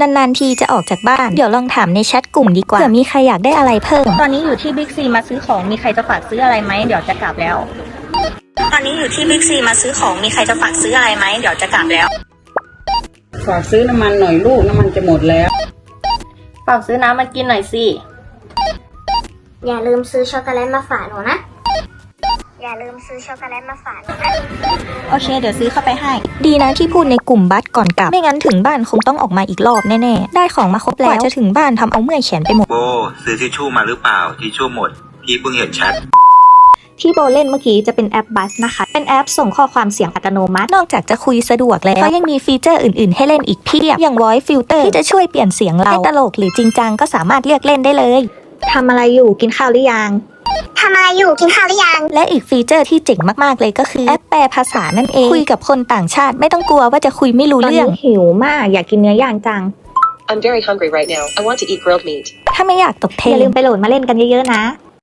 นานๆทีจะออกจากบ้าน เดี๋ยวลองถามในแชทกลุ่มดีกว่าเผื่อมีใครอยากได้อะไรเพิ่ม ตอนนี้อยู่ที่บิ๊กซีมาซื้อของมีใครจะฝากซื้ออะไรไหมเดี๋ยวจะกลับแล้ว ตอนนี้อยู่ที่บิ๊กซีมาซื้อของมีใครจะฝากซื้ออะไรไหมเดี๋ยวจะกลับแล้ว ฝากซื้อน้ำมันหน่อยลูกน้ำมันจะหมดแล้ว ฝากซื้อน้ำมากินหน่อยสิ อย่าลืมซื้อช็อกโกแลตมาฝากหนูนะ อย่าลืมซื้อช็อกโกแลตมาฝากหนูนะโอเค เดี๋ยวซื้อเข้าไปให้ ดีนะที่พูดในกลุ่มบัสก่อนกลับ ไม่งั้นถึงบ้านคงต้องออกมาอีกรอบแน่ๆ ได้ของมาครบแล้วกว่าจะถึงบ้านทำเอาเมื่อยแขนไปหมด โบซื้อทิชชู่มาหรือเปล่าทิชชู่หมดพี่เพิ่งเห็นแชท ที่โบเล่นเมื่อกี้จะเป็นแอปบัสนะคะ เป็นแอปส่งข้อความเสียงอัตโนมัติ นอกจากจะคุยสะดวกแล้วก็ยังมีฟีเจอร์อื่นๆ ให้เล่นอีกเพียบ อย่าง voice filter ที่จะช่วยเปลี่ยนเสียงเราให้ตลกหรือจริงจังก็สามารถเลือกเล่นได้เลย ทำอะไรอยู่กินข้าวหรือยังทำอะไรอยู่กินข้าวหรือยัง และอีกฟีเจอร์ที่เจ๋งมากๆเลยก็คือแอปแปลภาษานั่นเองคุยกับคนต่างชาติไม่ต้องกลัวว่าจะคุยไม่รู้เรื่องหิวมากอยากกินเนื้อย่างจัง I'm very hungry right now. I want to eat grilled meat. ถ้าไม่อยากตกเทรนอย่าลืมไปโหลดมาเล่นกันเยอะๆนะ